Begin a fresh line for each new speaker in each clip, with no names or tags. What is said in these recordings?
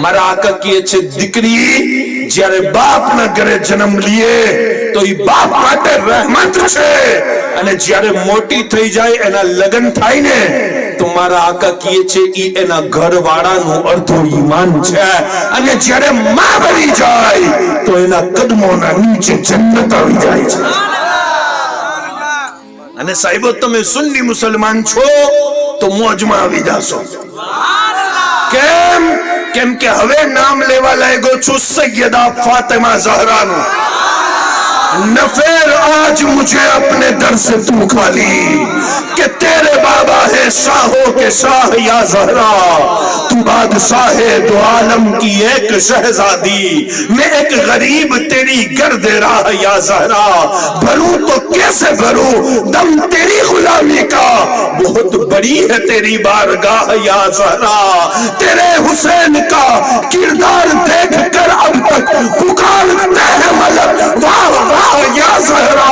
મારા આકા કહે છે, દીકરી, જ્યારે બાપના ઘરે જન્મ લીએ તો એ બાપ માટે રહેમત છે. અને જ્યારે મોટી થઈ જાય, એના લગ્ન થાય ને, તો મારા આકા કહે છે, ઈ એના ઘરવાળાનું અડધો ઈમાન છે. અને જ્યારે માં બની જાય, તો એના કદમોના નીચે જન્નત આવી જાય છે. અને સાહેબો, તમે સુન્ની મુસલમાન છો, તો મોજમાં આવી જાશો. કેમ? કેમ કે હવે નામ લેવા લાગ્યો છું સૈયદા ફાતિમા ઝહરાનું. نفیر آج مجھے اپنے در سے تو خالی کہ تیرے بابا ہے شاہو کے شاہ یا زہرا، تو بادشاہ دو عالم کی ایک شہزادی۔ میں ایک غریب، تیری گرد راہ یا زہرا۔ بھروں تو کیسے بھروں؟ دم تیری غلامی کا۔ بہت بڑی ہے تیری بارگاہ یا زہرا۔ تیرے حسین کا کردار دیکھ کر اب تک پکارتے ہیں زہرہ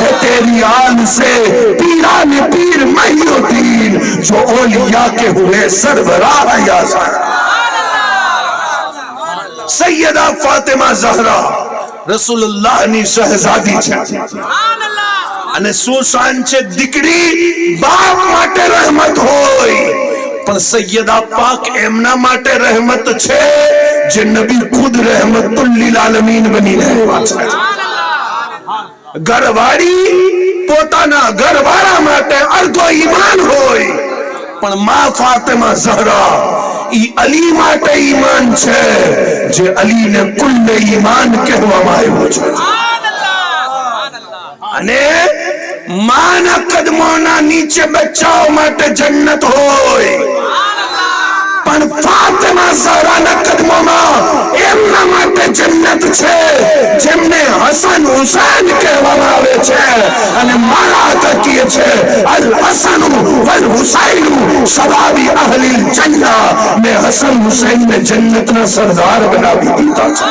ہے تیری آن سے، پیران پیر مہیو دین جو اولیاء کے ہوئے سربراہ ہے یا زہرہ سیدہ فاطمہ زہرہ رسول اللہ نے شہزادی چھے۔ انہیں سوسان چھے دکڑی، باپ ماتے رحمت ہوئی۔ پر سیدہ پاک એમના ماتے رحمت چھے જે નબી ખુદ રહેમતુલ લીલ આલમીન બની રહેવા છે ઘરવાળી પોતાના ઘરવાળા માટે અડધો ઈમાન હોય. પણ મા ફાતિમા ઝહરા, ઈ અલી માટે ઈમાન છે, જે અલીને કુલ્લે ઈમાન કહેવામાં આવ્યો છે. અને માના કદમોના નીચે બચ્ચાઓ માટે જન્નત હોય. પણ ફાતિમા হুসাইনকে বলা হয়েছে মানে মালাকা দিয়েছে আল چھے الحسن والحسین সবাবি আহলিল জান্নাহ میں حسن حسین میں جنت نہ سردار بنا بھی دیتا چھے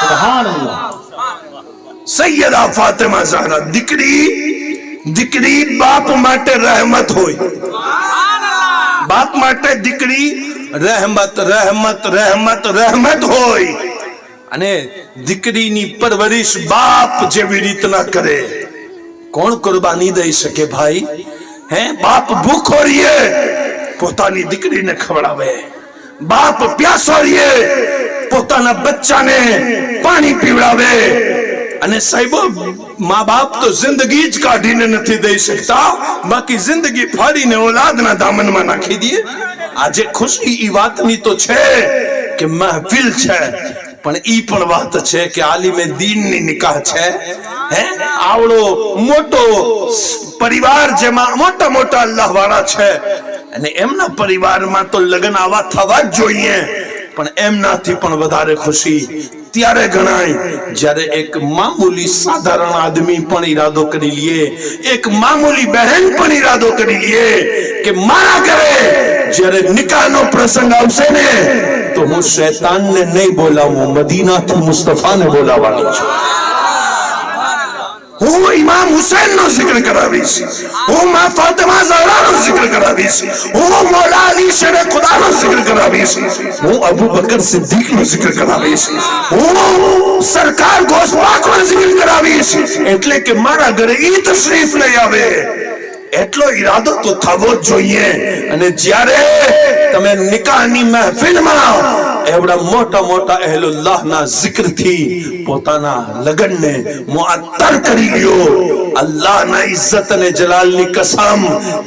سبحان اللہ سیدہ فاطمہ زہرہ دکری دکری باپ ماتے رحمت ہوئی۔ باپ ماتے دکری، رحمت رحمت رحمت رحمت ہوئی۔ અને દીકરીની પરવરિશ બાપ જેવી રીતના કરે. કોણ કુરબાની દઈ શકે ભાઈ? હે, બાપ ભૂખો રહીએ, પોતાની દીકરીને ખવડાવે. બાપ પ્યાસો રહીએ, પોતાના બચ્ચાને પાણી પીવડાવે. અને સાહેબો મા બાપ તો જિંદગી જ કાઢીને નથી દઈ શકતા. બાકી જિંદગી ફાડીને ઓલાદના દામનમાં નાખી દઈએ. આજે ખુશી ઈ વાતની તો છે કે મહેફિલ છે. પણ ઈ પણ વાત છે કે આલિમે દીનની નિકાહ છે, હે? આવડો મોટો પરિવાર જેમાં મોટા મોટા અલ્લાહ વાળા છે. અને એમના પરિવારમાં તો લગ્ન આવા થવા જ જોઈએ, પણ એમનાથી પણ વધારે ખુશી. ત્યારે ગણાય, જ્યારે એક મામૂલી સાધારણ આદમી પણ ઈરાદો કરી લઈએ એક મામૂલી બહેન પણ ઈરાદો કરી લઈએ કે મારા ઘરે જ્યારે નિકાહનો પ્રસંગ આવશે ને તો હું શૈતાનને નહીં બોલાવું મદીનાથી મુસ્તફાને બોલાવવાનો છું હું ઇમામ હુસૈન નો જિક્ર કરાવીશ હું મા ફાતિમા ઝહરા નો જિક્ર કરાવીશ હું મૌલા અલી શેર ખુદા નો જિક્ર કરાવીશ હું અબુ બકર સિદ્દીક નો જિક્ર કરાવીશ હું સરકાર ગોસ્પાક નો જિક્ર કરાવીશ એટલે કે મારા ઘરે ઈ તશરીફ લઈ આવે એટલો ઈરાદો તો થવો જ જોઈએ. અને જ્યારે તમે નિકાહની મહેફિલમાં એવડા મોટા મોટા અહેલુલ્લાહના જિક્રથી પોતાના લગનને મુઅત્તર કરી લ્યો. અલ્લાહના ઇજ્જત અને જલાલની કસમ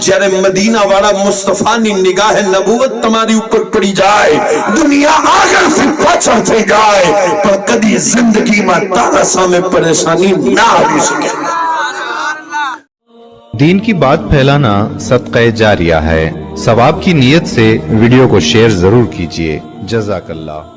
જ્યારે મદીના વાળા મુસ્તફાની નિગાહે નબુવત તમારી ઉપર પડી જાય, દુનિયા આગળ પાછળ થઈ જાય. પણ કદી જિંદગીમાં તારા સામે પરેશાની ના આવી શકે.
دین کی بات پھیلانا صدقہ جاریہ ہے۔ ثواب کی نیت سے ویڈیو کو شیئر ضرور کیجیے جزاک اللہ۔